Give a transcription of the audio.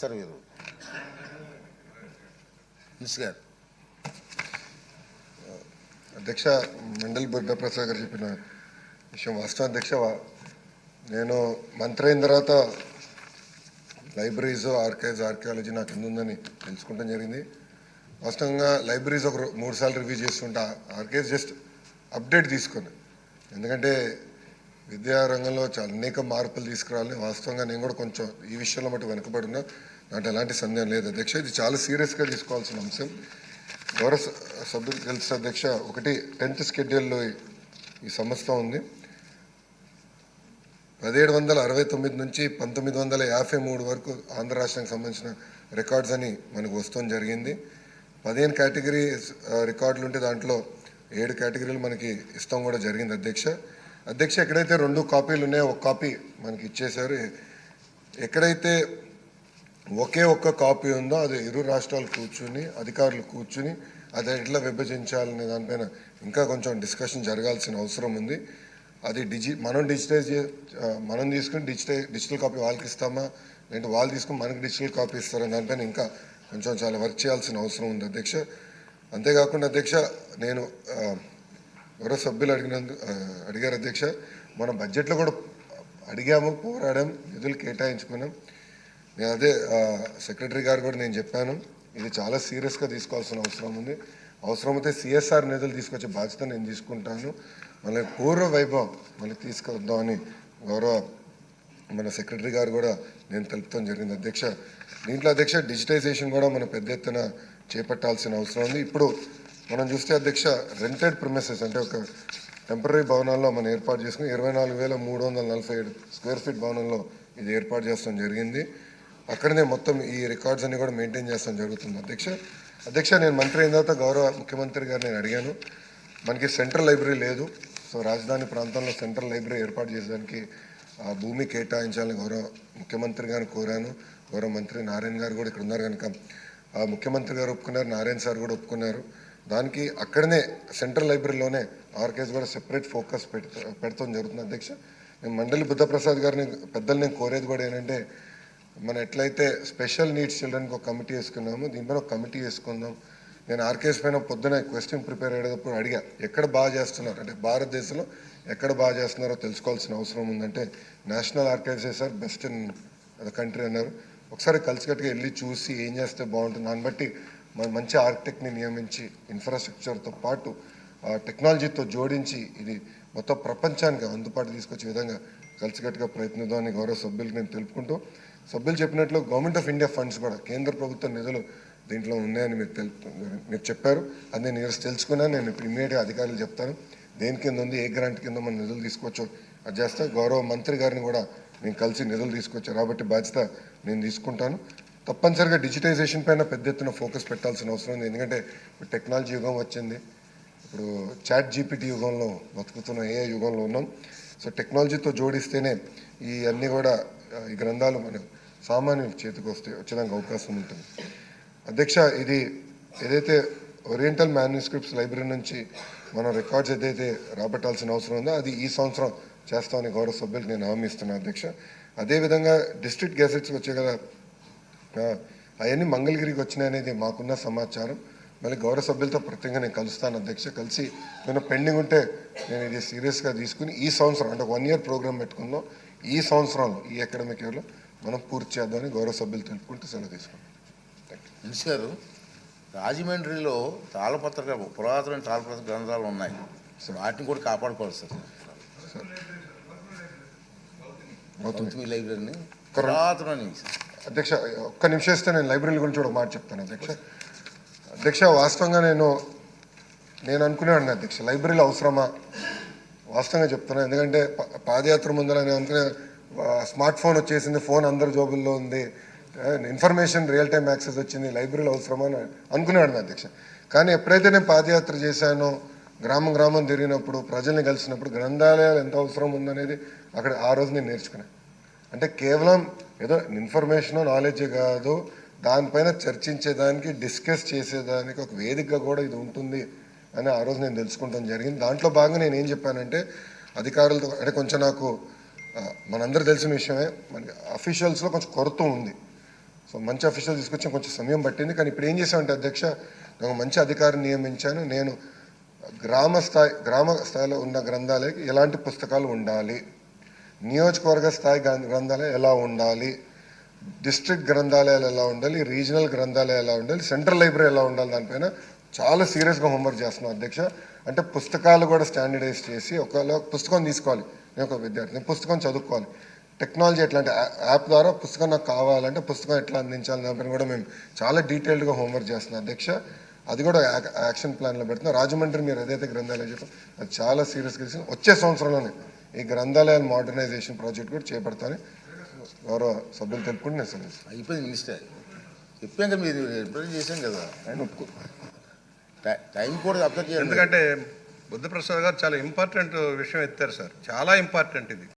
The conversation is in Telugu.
సార్ మీరు మిస్ గారు అధ్యక్ష మండలి బుర్గప్రసాద్ గారు చెప్పిన విషయం వాస్తవం. అధ్యక్ష నేను మంత్రి అయిన తర్వాత లైబ్రరీస్ ఆర్కైవ్స్ ఆర్కియాలజీ నాకు ఎందుందని ఉందని తెలుసుకుంటాం జరిగింది. వాస్తవంగా లైబ్రరీస్ ఒక మూడు సార్లు రివ్యూ చేస్తుంటా. ఆర్కైవ్స్ జస్ట్ అప్డేట్ తీసుకుని ఎందుకంటే విద్యా రంగంలో చాలా అనేక మార్పులు తీసుకురావాలని వాస్తవంగా నేను కూడా కొంచెం ఈ విషయంలో మటు వెనుకబడినా నాకు ఎలాంటి సందేహం లేదు. అధ్యక్ష ఇది చాలా సీరియస్గా తీసుకోవాల్సిన అంశం. గౌరవ సభ్యులు తెలుసు అధ్యక్ష ఒకటి టెన్త్ స్కెడ్యూల్లో ఈ- ఈ సంస్థ ఉంది. పదిహేడు వందల అరవై తొమ్మిది నుంచి పంతొమ్మిది వందల యాభై మూడు వరకు ఆంధ్ర రాష్ట్రానికి సంబంధించిన రికార్డ్స్ అని మనకు వస్తాం జరిగింది. పదిహేను కేటగిరీ రికార్డులు ఉంటే దాంట్లో ఏడు కేటగిరీలు మనకి ఇస్తాం కూడా జరిగింది అధ్యక్ష. అధ్యక్ష ఎక్కడైతే రెండు కాపీలు ఉన్నాయో ఒక కాపీ మనకి ఇచ్చేశారు. ఎక్కడైతే ఒకే ఒక్క కాపీ ఉందో అది ఇరు రాష్ట్రాలు కూర్చుని అధికారులు కూర్చుని అది ఎట్లా విభజించాలనే దానిపైన ఇంకా కొంచెం డిస్కషన్ జరగాల్సిన అవసరం ఉంది. అది డిజి మనం డిజిటైజ్ మనం తీసుకుని డిజిటై డిజిటల్ కాపీ వాళ్ళకి ఇస్తామా? లేదంటే వాళ్ళు తీసుకుని మనకి డిజిటల్ కాపీ ఇస్తారని దానిపైన ఇంకా కొంచెం చాలా వర్క్ చేయాల్సిన అవసరం ఉంది అధ్యక్ష. అంతేకాకుండా అధ్యక్ష నేను ఎవరో సభ్యులు అడిగినందు అడిగారు అధ్యక్ష. మన బడ్జెట్లో కూడా అడిగాము పోరాడాం నిధులు కేటాయించుకున్నాం. నేను అదే సెక్రటరీ గారు కూడా నేను చెప్పాను. ఇది చాలా సీరియస్గా తీసుకోవాల్సిన అవసరం ఉంది. అవసరమైతే సిఎస్ఆర్ నిధులు తీసుకొచ్చే బాధ్యత నేను తీసుకుంటాను. మళ్ళీ పూర్వ వైభవం మళ్ళీ తీసుకొద్దామని గౌరవ మన సెక్రటరీ గారు కూడా నేను తెలుపుతాం జరిగింది. అధ్యక్ష దీంట్లో అధ్యక్ష డిజిటైజేషన్ కూడా మనం పెద్ద ఎత్తున చేపట్టాల్సిన అవసరం ఉంది. ఇప్పుడు మనం చూస్తే అధ్యక్ష రెంటెడ్ ప్రిమిసెస్ అంటే ఒక టెంపరీ భవనాల్లో మనం ఏర్పాటు చేసుకుని ఇరవై నాలుగు వేల మూడు వందల నలభై ఏడు స్క్వేర్ ఫీట్ భవనంలో ఇది ఏర్పాటు చేస్తాం జరిగింది. అక్కడనే మొత్తం ఈ రికార్డ్స్ అన్ని కూడా మెయింటైన్ చేస్తాం జరుగుతుంది అధ్యక్ష. అధ్యక్ష నేను మంత్రి అయిన తర్వాత గౌరవ ముఖ్యమంత్రి గారు నేను అడిగాను. మనకి సెంట్రల్ లైబ్రరీ లేదు. సో రాజధాని ప్రాంతంలో సెంట్రల్ లైబ్రరీ ఏర్పాటు చేసేదానికి ఆ భూమి కేటాయించాలని గౌరవ ముఖ్యమంత్రి గారిని కోరాను. గౌరవ మంత్రి నారాయణ గారు కూడా ఇక్కడ ఉన్నారు కనుక ఆ ముఖ్యమంత్రి గారు ఒప్పుకున్నారు నారాయణ సార్ కూడా ఒప్పుకున్నారు. దానికి అక్కడనే సెంట్రల్ లైబ్రరీలోనే ఆర్కేస్ కూడా సెపరేట్ ఫోకస్ పెడతా పెడతాం జరుగుతుంది అధ్యక్ష. నేను మండలి బుద్ధప్రసాద్ గారిని పెద్దలు నేను కోరేది కూడా ఏంటంటే మనం ఎట్లయితే స్పెషల్ నీడ్స్ చిల్డ్రన్కి ఒక కమిటీ వేసుకున్నాము దీనిపైన ఒక కమిటీ వేసుకుందాం. నేను ఆర్కేఎస్ పైన పొద్దున క్వశ్చన్ ప్రిపేర్ అయ్యేటప్పుడు అడిగా ఎక్కడ బాగా చేస్తున్నారు? అంటే భారతదేశంలో ఎక్కడ బాగా చేస్తున్నారో తెలుసుకోవాల్సిన అవసరం ఉందంటే national archives sir best in the country అన్నారు. ఒకసారి కలిసికట్టుగా వెళ్ళి చూసి ఏం చేస్తే బాగుంటుంది? దాన్ని బట్టి మంచి ఆర్కిటెక్ట్ని నియమించి ఇన్ఫ్రాస్ట్రక్చర్తో పాటు ఆ టెక్నాలజీతో జోడించి ఇది మొత్తం ప్రపంచానికి అందుబాటు తీసుకొచ్చే విధంగా కలిసికట్టుగా ప్రయత్నిద్దామని గౌరవ సభ్యులకు నేను తెలుపుకుంటూ సభ్యులు చెప్పినట్లు గవర్నమెంట్ ఆఫ్ ఇండియా ఫండ్స్ కూడా కేంద్ర ప్రభుత్వ నిధులు దీంట్లో ఉన్నాయని మీరు తెలుపు మీరు చెప్పారు. అది నేను ఈరోజు తెలుసుకున్నాను నేను ఇప్పుడు ఇమీడియట్గా అధికారులు చెప్తాను. దేని కింద ఉంది ఏ గ్రాంట్ కింద మనం నిధులు తీసుకోవచ్చో అది చేస్తే. గౌరవ మంత్రి గారిని కూడా నేను కలిసి నిధులు తీసుకొచ్చాను కాబట్టి బాధ్యత నేను తీసుకుంటాను. తప్పనిసరిగా డిజిటైజేషన్ పైన పెద్ద ఎత్తున ఫోకస్ పెట్టాల్సిన అవసరం ఉంది. ఎందుకంటే ఇప్పుడు టెక్నాలజీ యుగం వచ్చింది. ఇప్పుడు చాట్ జీపీటీ యుగంలో బతుకుతున్న ఏ యుగంలో ఉన్నాం. సో టెక్నాలజీతో జోడిస్తేనే ఈ అన్నీ కూడా ఈ గ్రంథాలు మన సామాన్యుల చేతికి వస్తే వచ్చేదానికి అవకాశం ఉంటుంది. అధ్యక్ష ఇది ఏదైతే ఓరియంటల్ మ్యాన్యుస్క్రిప్ట్స్ లైబ్రరీ నుంచి మనం రికార్డ్స్ ఏదైతే రాబట్టాల్సిన అవసరం ఉందో అది ఈ సంవత్సరం చేస్తామని గౌరవ సభ్యులకు నేను హామీ ఇస్తున్నాను అధ్యక్ష. అదేవిధంగా డిస్ట్రిక్ట్ గ్యాసెట్స్ వచ్చే కదా అవన్నీ మంగళగిరికి వచ్చినాయి అనేది మాకున్న సమాచారం. మళ్ళీ గౌరవ సభ్యులతో ప్రత్యేకంగా నేను కలుస్తాను అధ్యక్ష. కలిసి నేను పెండింగ్ ఉంటే నేను ఇది సీరియస్గా తీసుకుని ఈ సంవత్సరం అంటే వన్ ఇయర్ ప్రోగ్రామ్ పెట్టుకుందాం. ఈ సంవత్సరంలో ఈ అకాడమిక్ ఇయర్లో మనం పూర్తి చేద్దామని గౌరవ సభ్యులు తెలుపుకుంటూ సెలవు తీసుకుంటాం మిస్ గారు రాజమండ్రిలో తాళపత్ర పురాతన తాళపత్ర గ్రంథాలు ఉన్నాయి. వాటిని కూడా కాపాడుకోవాలి సార్ అవుతుంది లైబ్రరీని పురాతన అధ్యక్ష ఒక్క నిమిషం ఇస్తే నేను లైబ్రరీ గురించి కూడా మాట చెప్తాను అధ్యక్ష. అధ్యక్ష వాస్తవంగా నేను నేను అనుకునేవాడిని అధ్యక్ష. లైబ్రరీలో అవసరమా? వాస్తవంగా చెప్తున్నాను ఎందుకంటే పాదయాత్ర ముందర నేను అనుకునే స్మార్ట్ ఫోన్ వచ్చేసింది ఫోన్ అందరి జోబుల్లో ఉంది. ఇన్ఫర్మేషన్ రియల్ టైం యాక్సెస్ వచ్చింది లైబ్రరీలో అవసరమా అని అనుకునేవాడిని అధ్యక్ష. కానీ ఎప్పుడైతే నేను పాదయాత్ర చేశానో గ్రామం గ్రామం తిరిగినప్పుడు ప్రజల్ని కలిసినప్పుడు గ్రంథాలయాలు ఎంత అవసరం ఉందనేది అక్కడ ఆ రోజు నేను నేర్చుకున్నాను అంటే కేవలం ఏదో ఇన్ఫర్మేషన్ నాలెడ్జ్ కాదు దానిపైన చర్చించేదానికి డిస్కస్ చేసేదానికి ఒక వేదికగా కూడా ఇది ఉంటుంది అని ఆ రోజు నేను తెలుసుకుంటాం జరిగింది. దాంట్లో భాగంగా నేను ఏం చెప్పానంటే అధికారులతో అంటే కొంచెం నాకు మనందరూ తెలిసిన విషయమే మనకి అఫీషియల్స్లో కొంచెం కొరత ఉంది. సో మంచి అఫీషియల్ తీసుకొచ్చి కొంచెం సమయం పట్టింది. కానీ ఇప్పుడు ఏం చేశామంటే అధ్యక్ష నేను మంచి అధికారిని నియమించాను. నేను గ్రామ స్థాయి గ్రామ స్థాయిలో ఉన్న గ్రంథాలయకి ఎలాంటి పుస్తకాలు ఉండాలి? నియోజకవర్గ స్థాయి గ్రం- గ్రంథాలయం ఎలా ఉండాలి? డిస్ట్రిక్ట్ గ్రంథాలయాలు ఎలా ఉండాలి? రీజనల్ గ్రంథాలయాలు ఎలా ఉండాలి? సెంట్రల్ లైబ్రరీ ఎలా ఉండాలి? దానిపైన చాలా సీరియస్గా హోంవర్క్ చేస్తున్నాం అధ్యక్ష. అంటే పుస్తకాలు కూడా స్టాండర్డైజ్ చేసి ఒకవేళ పుస్తకం తీసుకోవాలి. నేను ఒక విద్యార్థి పుస్తకం చదువుకోవాలి. టెక్నాలజీ ఎట్లాంటి యాప్ ద్వారా పుస్తకం నాకు కావాలంటే పుస్తకం ఎట్లా అందించాలి దానిపైన కూడా మేము చాలా డీటెయిల్డ్గా హోంవర్క్ చేస్తున్నాం అధ్యక్ష. అది కూడా యాక్షన్ ప్లాన్లో పెడుతున్నాం. రాజమండ్రి మీరు ఏదైతే గ్రంథాలయం చెప్పారు అది చాలా సీరియస్గా వచ్చే సంవత్సరంలోనే ఈ గ్రంథాలయాల మోడర్నైజేషన్ ప్రాజెక్ట్ కూడా చేపడతాను గౌరవ సభ్యులు తెలుపుకుంటూ నేను సెలవు అయిపోయింది మినిస్టర్ చెప్పాం కదా మీరు రిప్రజెంట్ చేశాం కదా. ఆయన ఒప్పుకో టై- టైం కూడా అబ్జర్వ్ చేయండి ఎందుకంటే బుద్ధప్రసాద్ గారు చాలా ఇంపార్టెంట్ విషయం ఎత్తారు సార్. చాలా ఇంపార్టెంట్ ఇది.